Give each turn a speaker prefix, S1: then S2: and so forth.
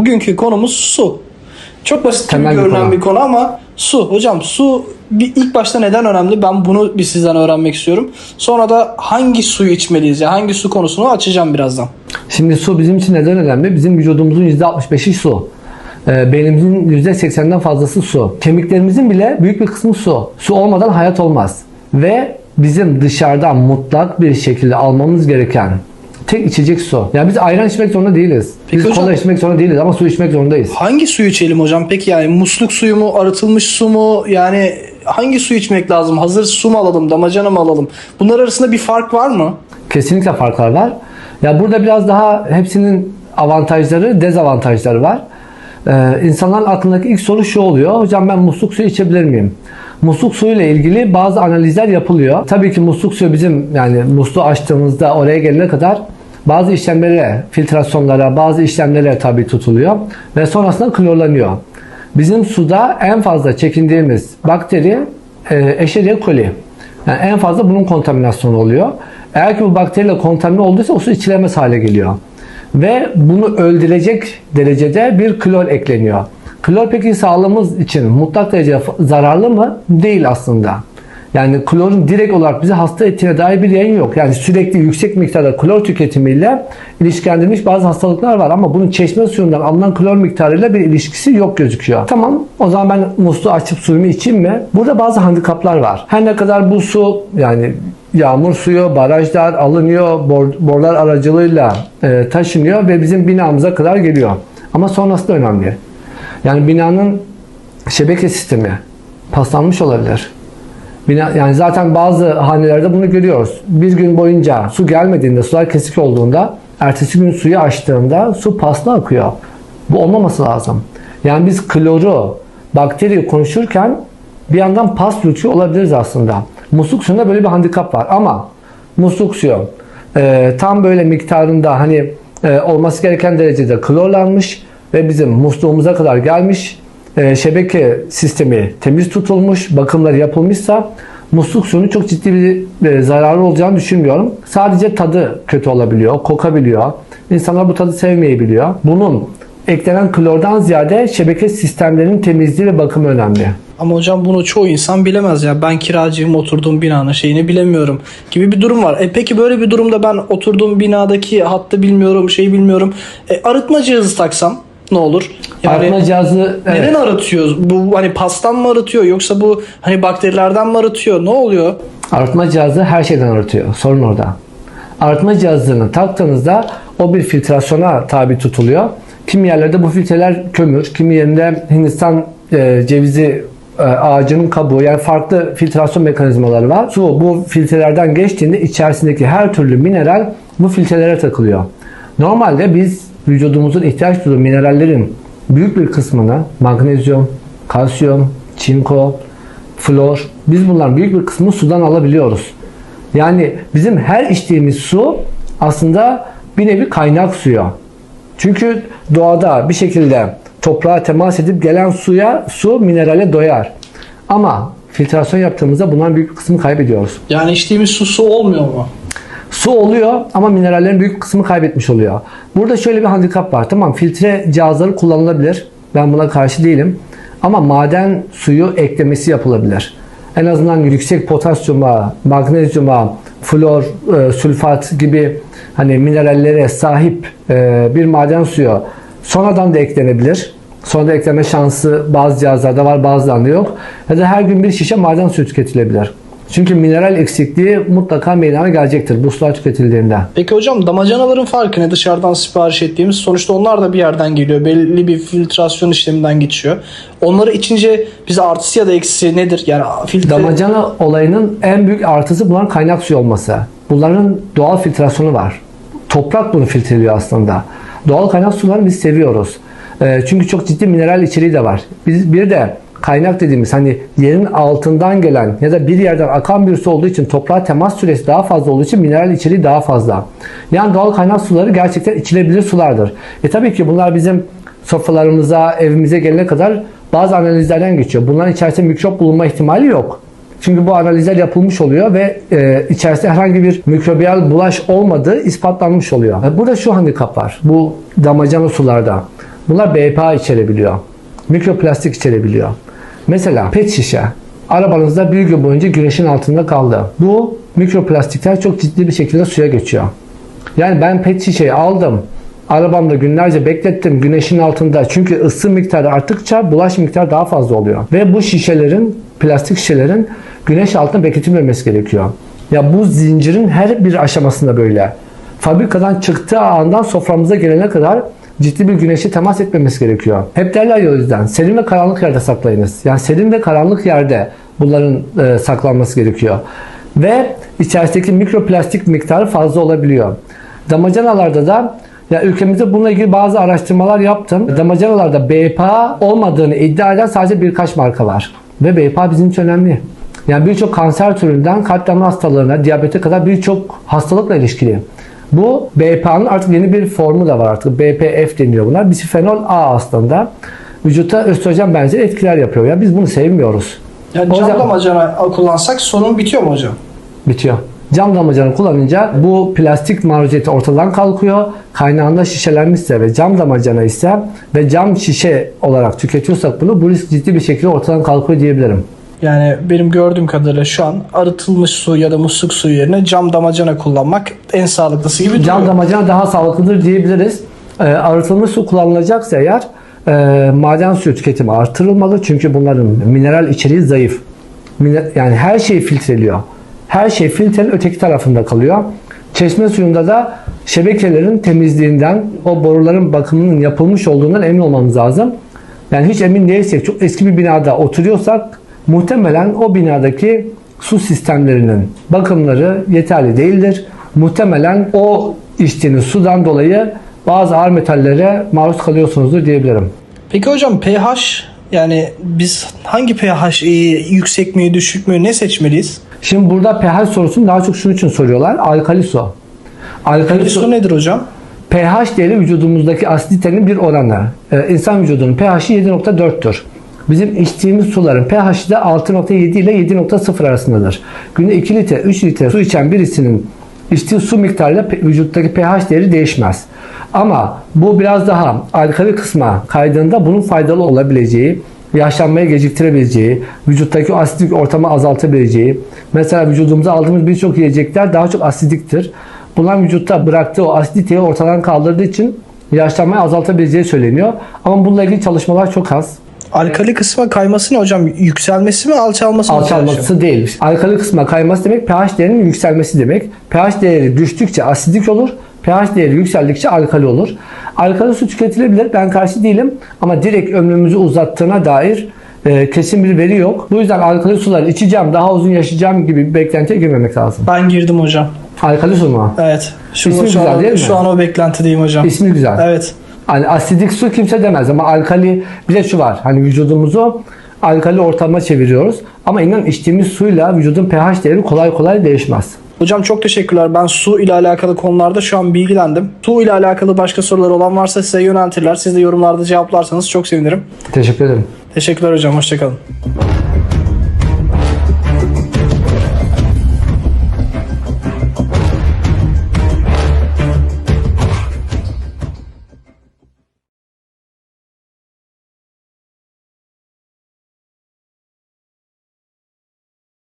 S1: Bugünkü konumuz su. Çok basit gibi
S2: Temel bir
S1: görünen
S2: konu.
S1: bir konu ama su. Hocam su bir ilk başta neden önemli? Ben bunu bir sizden öğrenmek istiyorum. Sonra da hangi suyu içmeliyiz? ya hangi su konusunu açacağım birazdan.
S2: Şimdi su bizim için neden önemli? Bizim vücudumuzun %65'i su. Ee, beynimizin %80'den fazlası su. Kemiklerimizin bile büyük bir kısmı su. Su olmadan hayat olmaz. Ve bizim dışarıdan mutlak bir şekilde almamız gereken tek içecek su. Yani biz ayran içmek zorunda değiliz.
S1: Peki
S2: biz
S1: hocam-
S2: kola içmek zorunda değiliz ama su içmek zorundayız.
S1: Hangi suyu içelim hocam? Peki yani musluk suyu mu, arıtılmış su mu? Yani hangi su içmek lazım? Hazır su mu alalım, damacana mı alalım? Bunlar arasında bir fark var mı?
S2: Kesinlikle farklar var. Ya burada biraz daha hepsinin avantajları, dezavantajları var. Ee, insanların aklındaki ilk soru şu oluyor. Hocam ben musluk suyu içebilir miyim? Musluk suyu ile ilgili bazı analizler yapılıyor. Tabii ki musluk suyu bizim yani musluğu açtığımızda oraya gelene kadar bazı işlemlere, filtrasyonlara, bazı işlemlere tabi tutuluyor ve sonrasında klorlanıyor. Bizim suda en fazla çekindiğimiz bakteri e, Escherichia coli. Yani en fazla bunun kontaminasyonu oluyor. Eğer ki bu bakteriyle kontamine olduysa o su içilemez hale geliyor. Ve bunu öldürecek derecede bir klor ekleniyor. Klor peki sağlığımız için mutlak derece zararlı mı? Değil aslında. Yani klorun direkt olarak bizi hasta ettiğine dair bir yayın yok. Yani sürekli yüksek miktarda klor tüketimiyle ilişkilendirilmiş bazı hastalıklar var ama bunun çeşme suyundan alınan klor miktarıyla bir ilişkisi yok gözüküyor. Tamam o zaman ben musluğu açıp suyumu içeyim mi? Burada bazı handikaplar var. Her ne kadar bu su yani yağmur suyu barajlar alınıyor, bor, borlar aracılığıyla e, taşınıyor ve bizim binamıza kadar geliyor. Ama sonrası da önemli. Yani binanın şebeke sistemi paslanmış olabilir. Yani zaten bazı hanelerde bunu görüyoruz. Bir gün boyunca su gelmediğinde, sular kesik olduğunda, ertesi gün suyu açtığında su paslı akıyor. Bu olmaması lazım. Yani biz kloru, bakteriyi konuşurken bir yandan pas yutuyor olabiliriz aslında. Musluk suyunda böyle bir handikap var ama musluk suyu e, tam böyle miktarında hani e, olması gereken derecede klorlanmış ve bizim musluğumuza kadar gelmiş şebeke sistemi temiz tutulmuş, bakımları yapılmışsa musluk suyunun çok ciddi bir e, zararı olacağını düşünmüyorum. Sadece tadı kötü olabiliyor, kokabiliyor. İnsanlar bu tadı sevmeyebiliyor. Bunun eklenen klordan ziyade şebeke sistemlerinin temizliği ve bakımı önemli.
S1: Ama hocam bunu çoğu insan bilemez ya. Ben kiracıyım oturduğum binanın şeyini bilemiyorum gibi bir durum var. E peki böyle bir durumda ben oturduğum binadaki hattı bilmiyorum, şeyi bilmiyorum. E, arıtma cihazı taksam ne olur? Yani
S2: Arıtma cihazı evet.
S1: neden arıtıyoruz? Bu hani pastan mı arıtıyor yoksa bu hani bakterilerden mi arıtıyor? Ne oluyor?
S2: Arıtma cihazı her şeyden arıtıyor. Sorun orada. Arıtma cihazını taktığınızda o bir filtrasyona tabi tutuluyor. Kimi yerlerde bu filtreler kömür, kimi yerinde Hindistan e, cevizi e, ağacının kabuğu yani farklı filtrasyon mekanizmaları var. Su bu filtrelerden geçtiğinde içerisindeki her türlü mineral bu filtrelere takılıyor. Normalde biz vücudumuzun ihtiyaç duyduğu minerallerin büyük bir kısmını magnezyum, kalsiyum, çinko, flor biz bunların büyük bir kısmını sudan alabiliyoruz. Yani bizim her içtiğimiz su aslında bir nevi kaynak suyu. Çünkü doğada bir şekilde toprağa temas edip gelen suya su minerale doyar. Ama filtrasyon yaptığımızda bunların büyük bir kısmını kaybediyoruz.
S1: Yani içtiğimiz su su olmuyor mu?
S2: Su oluyor ama minerallerin büyük bir kısmını kaybetmiş oluyor. Burada şöyle bir handikap var. Tamam filtre cihazları kullanılabilir. Ben buna karşı değilim. Ama maden suyu eklemesi yapılabilir. En azından yüksek potasyuma, magnezyuma, flor, e, sülfat gibi hani minerallere sahip e, bir maden suyu sonradan da eklenebilir. Sonra ekleme şansı bazı cihazlarda var bazılarında yok. Ya da her gün bir şişe maden suyu tüketilebilir. Çünkü mineral eksikliği mutlaka meydana gelecektir bu sular tüketildiğinde.
S1: Peki hocam damacanaların farkı ne? Dışarıdan sipariş ettiğimiz sonuçta onlar da bir yerden geliyor. Belli bir filtrasyon işleminden geçiyor. Onları içince bize artısı ya da eksisi nedir? Yani filtre...
S2: Damacana olayının en büyük artısı bunların kaynak suyu olması. Bunların doğal filtrasyonu var. Toprak bunu filtreliyor aslında. Doğal kaynak sularını biz seviyoruz. Ee, çünkü çok ciddi mineral içeriği de var. Biz bir de kaynak dediğimiz hani yerin altından gelen ya da bir yerden akan bir su olduğu için toprağa temas süresi daha fazla olduğu için mineral içeriği daha fazla. Yani doğal kaynak suları gerçekten içilebilir sulardır. E tabii ki bunlar bizim sofralarımıza, evimize gelene kadar bazı analizlerden geçiyor. Bunların içerisinde mikrop bulunma ihtimali yok. Çünkü bu analizler yapılmış oluyor ve e, içerisinde herhangi bir mikrobiyal bulaş olmadığı ispatlanmış oluyor. E, Burada şu handikap var. Bu damacana sularda. Bunlar BPA içerebiliyor. Mikroplastik içerebiliyor. Mesela pet şişe arabanızda bir gün boyunca güneşin altında kaldı. Bu mikroplastikler çok ciddi bir şekilde suya geçiyor. Yani ben pet şişeyi aldım. Arabamda günlerce beklettim güneşin altında. Çünkü ısı miktarı arttıkça bulaş miktarı daha fazla oluyor. Ve bu şişelerin, plastik şişelerin güneş altında bekletilmemesi gerekiyor. Ya bu zincirin her bir aşamasında böyle. Fabrikadan çıktığı andan soframıza gelene kadar ciddi bir güneşe temas etmemesi gerekiyor. Hep derler ya o yüzden serin ve karanlık yerde saklayınız. Yani serin ve karanlık yerde bunların e, saklanması gerekiyor. Ve içerisindeki mikroplastik miktarı fazla olabiliyor. Damacanalarda da ya ülkemizde bununla ilgili bazı araştırmalar yaptım. Damacanalarda BPA olmadığını iddia eden sadece birkaç marka var. Ve BPA bizim için önemli. Yani birçok kanser türünden kalp damar hastalığına, diyabete kadar birçok hastalıkla ilişkili. Bu BPA'nın artık yeni bir formu da var artık. BPF deniyor bunlar. Bisfenol A aslında. Vücutta östrojen benzeri etkiler yapıyor. Ya biz bunu sevmiyoruz.
S1: Yani cam
S2: yüzden-
S1: damacana kullansak sorun bitiyor mu hocam?
S2: Bitiyor. Cam damacana kullanınca bu plastik maruziyeti ortadan kalkıyor. Kaynağında şişelenmişse ve cam damacana ise ve cam şişe olarak tüketiyorsak bunu bu risk ciddi bir şekilde ortadan kalkıyor diyebilirim.
S1: Yani benim gördüğüm kadarıyla şu an arıtılmış su ya da musluk suyu yerine cam damacana kullanmak en sağlıklısı gibi
S2: Cam
S1: duruyor.
S2: damacana daha sağlıklıdır diyebiliriz. Ee, arıtılmış su kullanılacaksa eğer e, maden suyu tüketimi artırılmalı. Çünkü bunların mineral içeriği zayıf. Mine- yani her şey filtreliyor. Her şey filtrenin öteki tarafında kalıyor. Çeşme suyunda da şebekelerin temizliğinden, o boruların bakımının yapılmış olduğundan emin olmamız lazım. Yani hiç emin değilsek, çok eski bir binada oturuyorsak muhtemelen o binadaki su sistemlerinin bakımları yeterli değildir. Muhtemelen o içtiğiniz sudan dolayı bazı ağır metallere maruz kalıyorsunuzdur diyebilirim.
S1: Peki hocam pH yani biz hangi pH iyi, yüksek mi, düşük mü, ne seçmeliyiz?
S2: Şimdi burada pH sorusunu daha çok şunun için soruyorlar. Alkali su. Alkali su
S1: su nedir hocam?
S2: pH değeri vücudumuzdaki asiditenin bir oranı. Ee, insan vücudunun pH'i 7.4'tür. Bizim içtiğimiz suların pH'i de 6.7 ile 7.0 arasındadır. Günde 2 litre, 3 litre su içen birisinin içtiği su miktarıyla vücuttaki pH değeri değişmez. Ama bu biraz daha alkali kısma kaydığında bunun faydalı olabileceği, yaşlanmaya geciktirebileceği, vücuttaki o asidik ortamı azaltabileceği, mesela vücudumuza aldığımız birçok yiyecekler daha çok asidiktir. Bunlar vücutta bıraktığı o asiditeyi ortadan kaldırdığı için yaşlanmayı azaltabileceği söyleniyor. Ama bununla ilgili çalışmalar çok az.
S1: Alkali kısma kayması ne hocam? Yükselmesi mi, alçalması mı?
S2: Alçalması değil. Alkali kısma kayması demek pH değerinin yükselmesi demek. pH değeri düştükçe asidik olur. pH değeri yükseldikçe alkali olur. Alkali su tüketilebilir. Ben karşı değilim. Ama direkt ömrümüzü uzattığına dair e, kesin bir veri yok. Bu yüzden alkali suları içeceğim, daha uzun yaşayacağım gibi bir beklentiye girmemek lazım.
S1: Ben girdim hocam.
S2: Alkali su mu?
S1: Evet. Şu,
S2: İsmi
S1: şu,
S2: güzel
S1: an,
S2: değil mi?
S1: şu an o beklentideyim hocam.
S2: İsmi güzel.
S1: Evet.
S2: Hani asidik su kimse demez ama alkali bir de şu var. Hani vücudumuzu alkali ortama çeviriyoruz. Ama inan içtiğimiz suyla vücudun pH değeri kolay kolay değişmez.
S1: Hocam çok teşekkürler. Ben su ile alakalı konularda şu an bilgilendim. Su ile alakalı başka sorular olan varsa size yöneltirler. Siz de yorumlarda cevaplarsanız çok sevinirim.
S2: Teşekkür ederim.
S1: Teşekkürler hocam. Hoşçakalın.